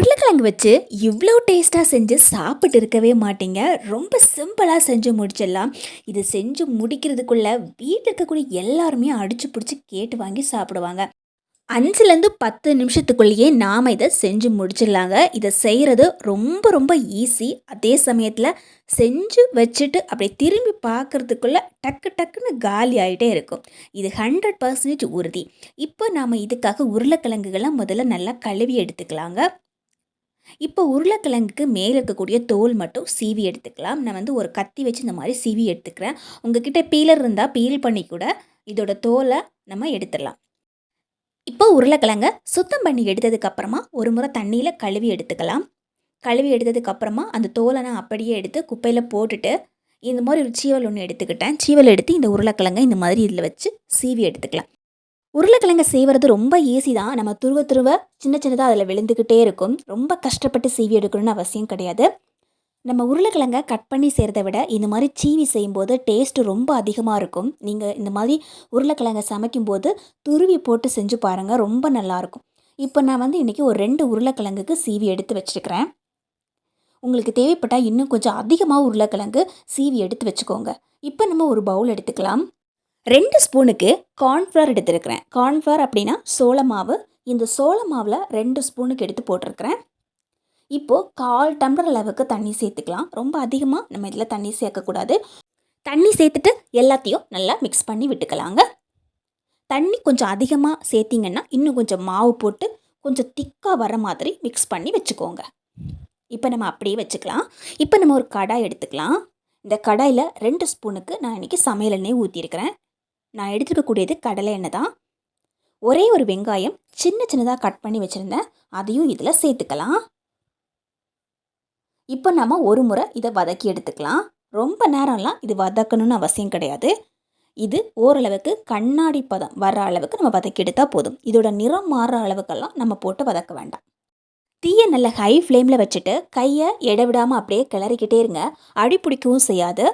உருளைக்கிழங்கு வச்சு இவ்வளோ டேஸ்ட்டாக செஞ்சு சாப்பிட்டு இருக்கவே மாட்டீங்க. ரொம்ப சிம்பிளாக செஞ்சு முடிச்சிடலாம். இது செஞ்சு முடிக்கிறதுக்குள்ளே வீட்டில் இருக்கக்கூடிய எல்லாருமே அடிச்சு பிடிச்சி கேட்டு வாங்கி சாப்பிடுவாங்க. அஞ்சுலேருந்து பத்து நிமிஷத்துக்குள்ளேயே நாம் இதை செஞ்சு முடிச்சிடலாங்க. இதை செய்கிறது ரொம்ப ரொம்ப ஈஸி அதே சமயத்தில் செஞ்சு வச்சுட்டு அப்படியே திரும்பி பார்க்குறதுக்குள்ளே டக்கு டக்குன்னு காலி ஆகிட்டே இருக்கும். இது ஹண்ட்ரட் பர்சன்டேஜ் உறுதி. இப்போ நாம் இதுக்காக உருளைக்கிழங்குகளை முதல்ல நல்லா கழுவி எடுத்துக்கலாங்க. இப்போ உருளைக்கிழங்குக்கு மேலே இருக்கக்கூடிய தோல் மட்டும் சீவி எடுத்துக்கலாம். நான் வந்து ஒரு கத்தி வச்சு இந்த மாதிரி சீவி எடுத்துக்கிறேன். உங்ககிட்ட பீலர் இருந்தால் பீல் பண்ணி கூட இதோட தோலை நம்ம எடுத்துடலாம். இப்போ உருளைக்கிழங்க சுத்தம் பண்ணி எடுத்ததுக்கப்புறமா ஒரு முறை தண்ணியில் கழுவி எடுத்துக்கலாம். கழுவி எடுத்ததுக்கப்புறமா அந்த தோலை நான் அப்படியே எடுத்து குப்பையில் போட்டுட்டு இந்த மாதிரி ஒரு சீவல் ஒன்று எடுத்துக்கிட்டேன். சீவல் எடுத்து இந்த உருளைக்கிழங்கை இந்த மாதிரி இதில் வச்சு சீவி எடுத்துக்கலாம். உருளைக்கிழங்கை செய்வது ரொம்ப ஈஸி தான். நம்ம துருவ துருவ சின்ன சின்னதாக அதில் விழுந்துக்கிட்டே இருக்கும். ரொம்ப கஷ்டப்பட்டு சீவி எடுக்கணும்னு அவசியம் கிடையாது. நம்ம உருளைக்கிழங்க கட் பண்ணி செய்கிறத விட இந்த மாதிரி சீவி செய்யும்போது டேஸ்ட்டு ரொம்ப அதிகமாக இருக்கும். நீங்கள் இந்த மாதிரி உருளைக்கிழங்க சமைக்கும்போது துருவி போட்டு செஞ்சு பாருங்கள் ரொம்ப நல்லாயிருக்கும் இப்போ நான் வந்து இன்றைக்கி ஒரு ரெண்டு உருளைக்கிழங்குக்கு சீவி எடுத்து வச்சுருக்கிறேன். உங்களுக்கு தேவைப்பட்டால் இன்னும் கொஞ்சம் அதிகமாக உருளைக்கிழங்கு சீவி எடுத்து வச்சுக்கோங்க. இப்போ நம்ம ஒரு பவுல் எடுத்துக்கலாம். ரெண்டு ஸ்பூனுக்கு கார்ன்ஃப்ளவர் எடுத்துருக்கிறேன். கார்ன்ஃப்ளவர் அப்படின்னா சோள மாவு. இந்த சோள மாவில் ரெண்டு ஸ்பூனுக்கு எடுத்து போட்டிருக்கிறேன். இப்போது கால் டம்ளர் அளவுக்கு தண்ணி சேர்த்துக்கலாம். ரொம்ப அதிகமாக நம்ம இதில் தண்ணி சேர்க்கக்கூடாது தண்ணி சேர்த்துட்டு எல்லாத்தையும் நல்லா மிக்ஸ் பண்ணி விட்டுக்கலாங்க. தண்ணி கொஞ்சம் அதிகமாக சேர்த்திங்கன்னா இன்னும் கொஞ்சம் மாவு போட்டு கொஞ்சம் திக்காக வர மாதிரி மிக்ஸ் பண்ணி வச்சுக்கோங்க. இப்போ நம்ம அப்படியே வச்சுக்கலாம். இப்போ நம்ம ஒரு கடாய் எடுத்துக்கலாம். இந்த கடாயில் ரெண்டு ஸ்பூனுக்கு நான் இன்றைக்கி சமையல் எண்ணெய் ஊற்றிருக்கிறேன் நான் எடுத்துக்கக்கூடியது கடலை எண்ணெய் தான் ஒரே ஒரு வெங்காயம் சின்ன சின்னதாக கட் பண்ணி வச்சுருந்தேன். அதையும் இதில் சேர்த்துக்கலாம். இப்போ நம்ம ஒரு முறை இதை வதக்கி எடுத்துக்கலாம். ரொம்ப நேரம்லாம் இது வதக்கணும்னு அவசியம் கிடையாது. இது ஓரளவுக்கு கண்ணாடி பதம் வர அளவுக்கு நம்ம வதக்கி எடுத்தால் போதும். இதோட நிறம் மாறுற அளவுக்கெல்லாம் நம்ம போட்டு வதக்க வேண்டாம். தீயை நல்ல ஹை ஃப்ளேமில் வச்சுட்டு கையை விடாமல் அப்படியே கிளறிக்கிட்டே இருங்க. அடி பிடிக்கவும் செய்யாது.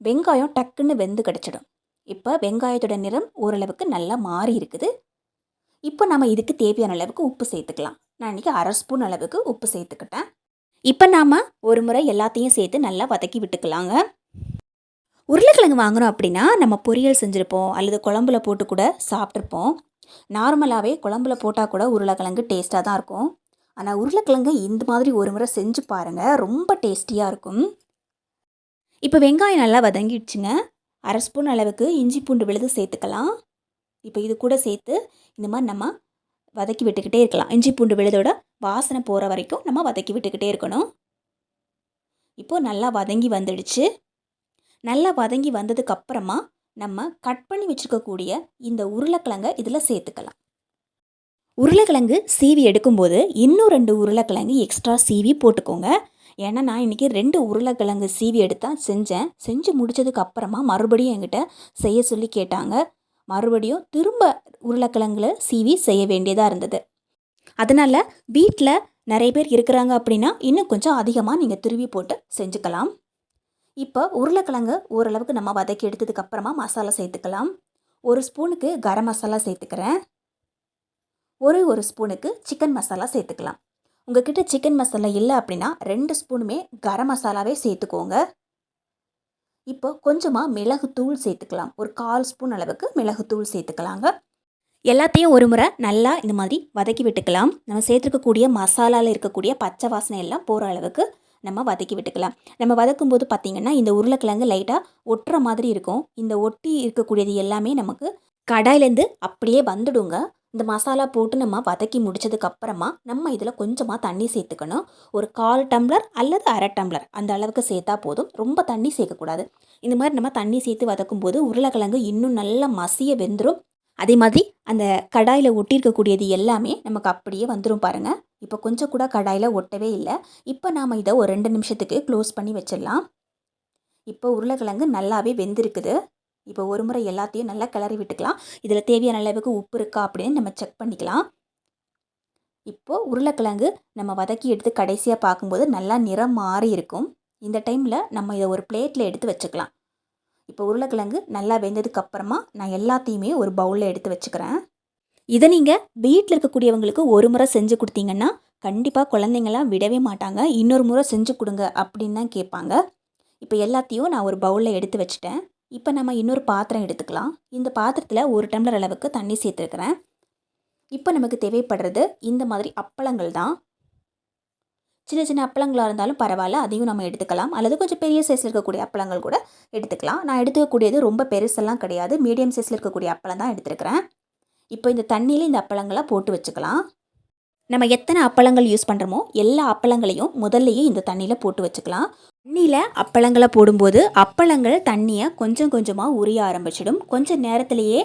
வெங்காயம் டக்குன்னு வெந்து கிடச்சிடும். இப்போ வெங்காயத்தோட நிறம் ஓரளவுக்கு நல்லா மாறி இருக்குது. இப்போ நம்ம இதுக்கு தேவையான அளவுக்கு உப்பு சேர்த்துக்கலாம். நான் இன்றைக்கி அரை ஸ்பூன் அளவுக்கு உப்பு சேர்த்துக்கிட்டேன். இப்போ நாம் ஒரு முறை எல்லாத்தையும் சேர்த்து நல்லா வதக்கி விட்டுக்கலாங்க. உருளைக்கிழங்கு வாங்குகிறோம் அப்படின்னா நம்ம பொரியல் செஞ்சுருப்போம் அல்லது குழம்புல போட்டு கூட சாப்பிட்ருப்போம் நார்மலாகவே குழம்புல போட்டால் கூட உருளைக்கிழங்கு டேஸ்ட்டாக தான் இருக்கும். ஆனால் உருளைக்கிழங்கு இந்த மாதிரி ஒரு முறை செஞ்சு பாருங்கள் ரொம்ப டேஸ்டியாக இருக்கும். இப்போ வெங்காயம் நல்லா வதங்கிடுச்சுங்க. அரை ஸ்பூன் அளவுக்கு இஞ்சி பூண்டு விழுது சேர்த்துக்கலாம். இப்போ இது கூட சேர்த்து இந்த மாதிரி நம்ம வதக்கி விட்டுக்கிட்டே இருக்கலாம். இஞ்சி பூண்டு விழுதோட வாசனை போகிற வரைக்கும் நம்ம வதக்கி விட்டுக்கிட்டே இருக்கணும். இப்போது நல்லா வதங்கி வந்துடுச்சு. நல்லா வதங்கி வந்ததுக்கப்புறமா நம்ம கட் பண்ணி வச்சுருக்கக்கூடிய இந்த உருளைக்கிழங்கை இதில் சேர்த்துக்கலாம். உருளைக்கிழங்கு சீவி எடுக்கும்போது இன்னும் ரெண்டு உருளைக்கிழங்கு எக்ஸ்ட்ரா சீவி போட்டுக்கோங்க. ஏன்னா நான் இன்றைக்கி ரெண்டு உருளைக்கிழங்கு சீவி எடுத்தால் செஞ்சேன். செஞ்சு முடித்ததுக்கு அப்புறமா மறுபடியும் என்கிட்ட செய்ய சொல்லி கேட்டாங்க. மறுபடியும் திரும்ப உருளைக்கிழங்குல சீவி செய்ய வேண்டியதாக இருந்தது. அதனால் வீட்டில் நிறைய பேர் இருக்கிறாங்க அப்படின்னா இன்னும் கொஞ்சம் அதிகமாக நீங்கள் திருவி போட்டு செஞ்சுக்கலாம். இப்போ உருளைக்கிழங்கு ஓரளவுக்கு நம்ம வதக்கி எடுத்ததுக்கு அப்புறமா மசாலா சேர்த்துக்கலாம். ஒரு ஸ்பூனுக்கு கரம் மசாலா சேர்த்துக்கிறேன். ஒரு ஒரு ஸ்பூனுக்கு சிக்கன் மசாலா சேர்த்துக்கலாம். உங்ககிட்ட சிக்கன் மசாலா இல்லை அப்படின்னா ரெண்டு ஸ்பூனுமே கரம் மசாலாவே சேர்த்துக்கோங்க. இப்போ கொஞ்சமாக மிளகுத்தூள் சேர்த்துக்கலாம். ஒரு கால் ஸ்பூன் அளவுக்கு மிளகுத்தூள் சேர்த்துக்கலாங்க. எல்லாத்தையும் ஒரு முறை நல்லா இந்த மாதிரி வதக்கி விட்டுக்கலாம். நம்ம சேர்த்துருக்கக்கூடிய மசாலாவில் இருக்கக்கூடிய பச்சை வாசனை எல்லாம் போகிற அளவுக்கு நம்ம வதக்கி விட்டுக்கலாம். நம்ம வதக்கும் போது பார்த்திங்கன்னா இந்த உருளைக்கிழங்கு லைட்டாக ஒட்டுற மாதிரி இருக்கும். இந்த ஒட்டி இருக்கக்கூடியது எல்லாமே நமக்கு கடாயிலேருந்து அப்படியே வந்துடுங்க. இந்த மசாலா போட்டு நம்ம வதக்கி முடிச்சதுக்கு அப்புறமா நம்ம இதில் கொஞ்சமாக தண்ணி சேர்த்துக்கணும். ஒரு கால் டம்ளர் அல்லது அரை டம்ளர் அந்த அளவுக்கு சேர்த்தா போதும். ரொம்ப தண்ணி சேர்க்கக்கூடாது. இந்த மாதிரி நம்ம தண்ணி சேர்த்து வதக்கும் போது உருளைக்கிழங்கு இன்னும் நல்லா மசிய வெந்துடும் அதே மாதிரி அந்த கடாயில் ஒட்டியிருக்கக்கூடியது எல்லாமே நமக்கு அப்படியே வந்துடும் பாருங்கள் இப்போ கொஞ்சம் கூட கடாயில் ஒட்டவே இல்லை. இப்போ நாம் இதை ஒரு ரெண்டு நிமிஷத்துக்கு க்ளோஸ் பண்ணி வச்சிடலாம். இப்போ உருளைக்கிழங்கு நல்லாவே வெந்திருக்குது. இப்போ ஒரு முறை எல்லாத்தையும் நல்லா கிளறி விட்டுக்கலாம். இதில் தேவையான அளவுக்கு உப்பு இருக்கா அப்படின்னு நம்ம செக் பண்ணிக்கலாம். இப்போது உருளைக்கிழங்கு நம்ம வதக்கி எடுத்து கடைசியாக பார்க்கும்போது நல்லா நிறம் மாறி இருக்கும். இந்த டைமில் நம்ம இதை ஒரு பிளேட்டில் எடுத்து வச்சுக்கலாம். இப்போ உருளைக்கிழங்கு நல்லா வெந்ததுக்கப்புறமா நான் எல்லாத்தையுமே ஒரு பவுலில் எடுத்து வச்சுக்கிறேன். இதை நீங்கள் வீட்டில் இருக்கக்கூடியவங்களுக்கு ஒரு முறை செஞ்சு கொடுத்தீங்கன்னா கண்டிப்பாக குழந்தைங்களாம் விடவே மாட்டாங்க. இன்னொரு முறை செஞ்சு கொடுங்க அப்படின்னு தான் கேட்பாங்க. இப்போ எல்லாத்தையும் நான் ஒரு பவுலில் எடுத்து வச்சுட்டேன். இப்போ நம்ம இன்னொரு பாத்திரம் எடுத்துக்கலாம். இந்த பாத்திரத்தில் ஒரு டம்ளர் அளவுக்கு தண்ணி சேர்த்துருக்குறேன். இப்போ நமக்கு தேவைப்படுறது இந்த மாதிரி அப்பளங்கள் தான். சின்ன சின்ன அப்பளங்களாக இருந்தாலும் பரவாயில்ல அதையும் நம்ம எடுத்துக்கலாம். அல்லது கொஞ்சம் பெரிய சைஸில் இருக்கக்கூடிய அப்பளங்கள் கூட எடுத்துக்கலாம். நான் எடுத்துக்கக்கூடியது ரொம்ப பெருசெல்லாம் கிடையாது. மீடியம் சைஸில் இருக்கக்கூடிய அப்பளம் தான் எடுத்துருக்கிறேன். இப்போ இந்த தண்ணியில் இந்த அப்பளங்களை போட்டு வச்சுக்கலாம். நம்ம எத்தனை அப்பளங்கள் யூஸ் பண்ணுறோமோ எல்லா அப்பளங்களையும் முதல்லையே இந்த தண்ணியில் போட்டு வச்சுக்கலாம். தண்ணியில் அப்பளங்களை போடும்போது அப்பளங்கள் தண்ணியை கொஞ்சம் கொஞ்சமாக உரிய ஆரம்பிச்சிடும். கொஞ்சம் நேரத்திலேயே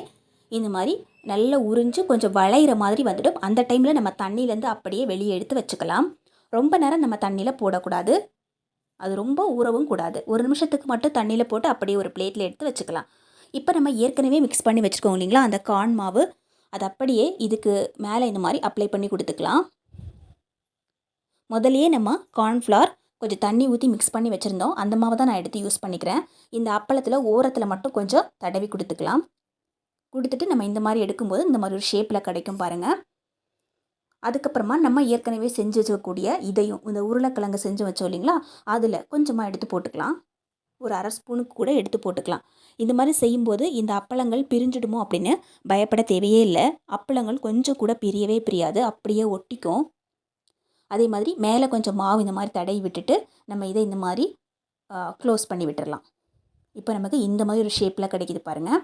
இந்த மாதிரி நல்லா உறிஞ்சு கொஞ்சம் வளையிற மாதிரி வந்துடும். அந்த டைமில் நம்ம தண்ணியிலேருந்து அப்படியே வெளியே எடுத்து வச்சுக்கலாம். ரொம்ப நேரம் நம்ம தண்ணியில் போடக்கூடாது. அது ரொம்ப ஊறவும் கூடாது. ஒரு நிமிஷத்துக்கு மட்டும் தண்ணியில் போட்டு அப்படியே ஒரு பிளேட்டில் எடுத்து வச்சுக்கலாம். இப்போ நம்ம ஏற்கனவே மிக்ஸ் பண்ணி வச்சுருக்கோம் இல்லைங்களா? அந்த கார்ன் மாவு. அது அப்படியே இதுக்கு மேலே இந்த மாதிரி அப்ளை பண்ணி கொடுத்துக்கலாம். முதலையே நம்ம கார்ன்ஃப்ளவர் கொஞ்சம் தண்ணி ஊற்றி மிக்ஸ் பண்ணி வச்சுருந்தோம். அந்த மாவை தான் நான் எடுத்து யூஸ் பண்ணிக்கிறேன். இந்த அப்பளத்தில் ஓரத்தில் மட்டும் கொஞ்சம் தடவி கொடுத்துக்கலாம். கொடுத்துட்டு நம்ம இந்த மாதிரி எடுக்கும்போது இந்த மாதிரி ஒரு ஷேப்பில் கிடைக்கும் பாருங்கள் அதுக்கப்புறமா நம்ம ஏற்கனவே செஞ்சு வச்சுக்கக்கூடிய இதையும் இந்த உருளைக்கிழங்கு செஞ்சு வச்சோம் இல்லைங்களா? அதில் கொஞ்சமாக எடுத்து போட்டுக்கலாம். ஒரு அரை ஸ்பூனுக்கு கூட எடுத்து போட்டுக்கலாம். இந்த மாதிரி செய்யும்போது இந்த அப்பளங்கள் பிரிஞ்சிடுமோ அப்படின்னு பயப்பட தேவையே இல்லை. அப்பளங்கள் கொஞ்சம் கூட பிரியவே பிரியாது. அப்படியே ஒட்டிக்கும். அதே மாதிரி மேலே கொஞ்சம் மாவு இந்த மாதிரி தடவி விட்டுட்டு நம்ம இதை இந்த மாதிரி க்ளோஸ் பண்ணி விட்டுடலாம் இப்போ நமக்கு இந்த மாதிரி ஒரு ஷேப்பில் கிடைக்கிது பாருங்கள்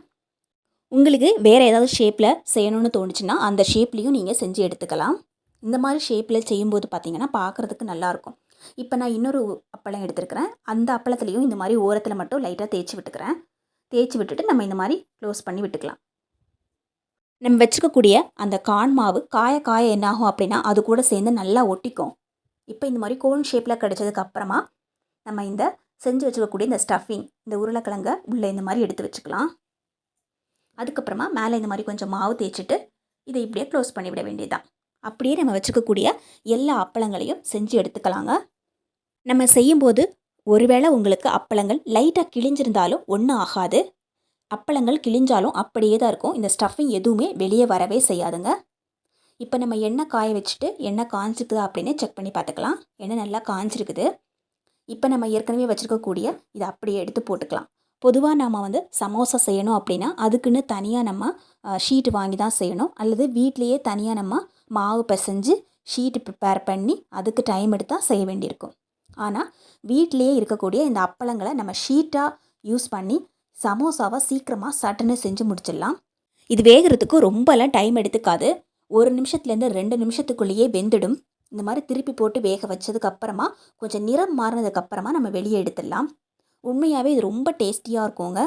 உங்களுக்கு வேறு ஏதாவது ஷேப்பில் செய்யணும்னு தோணுச்சுன்னா அந்த ஷேப்லேயும் நீங்கள் செஞ்சு எடுத்துக்கலாம். இந்த மாதிரி ஷேப்பில் செய்யும்போது பார்த்தீங்கன்னா பார்க்குறதுக்கு நல்லாயிருக்கும் இப்போ நான் இன்னொரு அப்பளம் எடுத்துருக்கிறேன். அந்த அப்பளத்துலேயும் இந்த மாதிரி ஓரத்தில் மட்டும் லைட்டாக தேய்ச்சி விட்டுக்கிறேன். தேய்ச்சி விட்டுட்டு நம்ம இந்த மாதிரி க்ளோஸ் பண்ணி விட்டுக்கலாம். நம்ம வச்சுக்கக்கூடிய அந்த கான் மாவு காய காய என்னாகும் அப்படின்னா அது கூட சேர்ந்து நல்லா ஒட்டிக்கும். இப்போ இந்த மாதிரி கோன் ஷேப்பில் கிடச்சதுக்கு அப்புறமா நம்ம இந்த செஞ்சு வச்சுக்கக்கூடிய இந்த ஸ்டஃபிங் இந்த உருளைக்கிழங்க உள்ளே இந்த மாதிரி எடுத்து வச்சுக்கலாம். அதுக்கப்புறமா மேலே இந்த மாதிரி கொஞ்சம் மாவு தேய்ச்சிட்டு இதை இப்படியே க்ளோஸ் பண்ணி விட வேண்டியதுதான். அப்படியே நம்ம வச்சுக்கக்கூடிய எல்லா அப்பளங்களையும் செஞ்சு எடுத்துக்கலாங்க. நம்ம செய்யும்போது ஒருவேளை உங்களுக்கு அப்பளங்கள் லைட்டாக கிழிஞ்சிருந்தாலும் ஒன்றும் ஆகாது. அப்பளங்கள் கிழிஞ்சாலும் அப்படியே தான் இருக்கும். இந்த ஸ்டஃபிங் எதுவுமே வெளியே வரவே செய்யாதுங்க. இப்போ நம்ம எண்ணெய் காய வச்சுட்டு எண்ணெய் காஞ்சிருக்குதா அப்படின்னு செக் பண்ணி பார்த்துக்கலாம். எண்ணெய் நல்லா காஞ்சிருக்குது. இப்போ நம்ம ஏற்கனவே வச்சுருக்கக்கூடிய இதை அப்படியே எடுத்து போட்டுக்கலாம். பொதுவாக நம்ம வந்து சமோசா செய்யணும் அப்படின்னா அதுக்குன்னு தனியாக நம்ம ஷீட் வாங்கி தான் செய்யணும். அல்லது வீட்லேயே தனியாக நம்ம மாவு பிசைஞ்சு ஷீட்டு ப்ரிப்பேர் பண்ணி அதுக்கு டைம் எடுத்தால் செய்ய வேண்டியிருக்கும். ஆனால் வீட்லேயே இருக்கக்கூடிய இந்த அப்பளங்களை நம்ம ஷீட்டாக யூஸ் பண்ணி சமோசாவை சீக்கிரமாக சட்டுன்னு செஞ்சு முடிச்சிடலாம். இது வேகிறதுக்கு ரொம்பலாம் டைம் எடுத்துக்காது. ஒரு நிமிஷத்துலேருந்து ரெண்டு நிமிஷத்துக்குள்ளேயே வெந்துடும். இந்த மாதிரி திருப்பி போட்டு வேக வச்சதுக்கப்புறமா கொஞ்சம் நிறம் மாறினதுக்கப்புறமா நம்ம வெளியே எடுத்துடலாம். உண்மையாகவே இது ரொம்ப டேஸ்டியாக இருக்குங்க.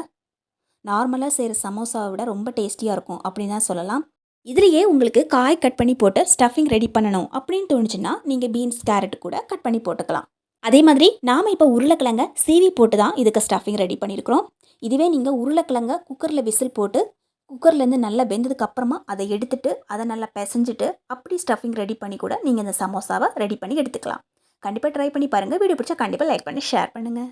நார்மலாக செய்கிற சமோசாவை விட ரொம்ப டேஸ்டியாக இருக்கும் அப்படின்னு தான் சொல்லலாம். இதுலேயே உங்களுக்கு காய் கட் பண்ணி போட்டு ஸ்டஃபிங் ரெடி பண்ணணும் அப்படின்னு தோணுச்சுன்னா நீங்கள் பீன்ஸ் கேரட் கூட கட் பண்ணி போட்டுக்கலாம். அதே மாதிரி நாம் இப்போ உருளைக்கிழங்க சீவி போட்டு தான் இதுக்கு ஸ்டஃபிங் ரெடி பண்ணியிருக்கிறோம் இதுவே நீங்கள் உருளைக்கிழங்க குக்கரில் விசில் போட்டு குக்கர்லேருந்து நல்லா வெந்ததுக்கு அப்புறமா அதை எடுத்துட்டு அதை நல்லா பிசைஞ்சிட்டு அப்படி ஸ்டஃபிங் ரெடி பண்ணி கூட நீங்கள் இந்த சமோசாவை ரெடி பண்ணி எடுத்துக்கலாம். கண்டிப்பாக ட்ரை பண்ணி பாருங்கள் வீடியோ பிடிச்சா கண்டிப்பாக லைக் பண்ணி ஷேர் பண்ணுங்கள்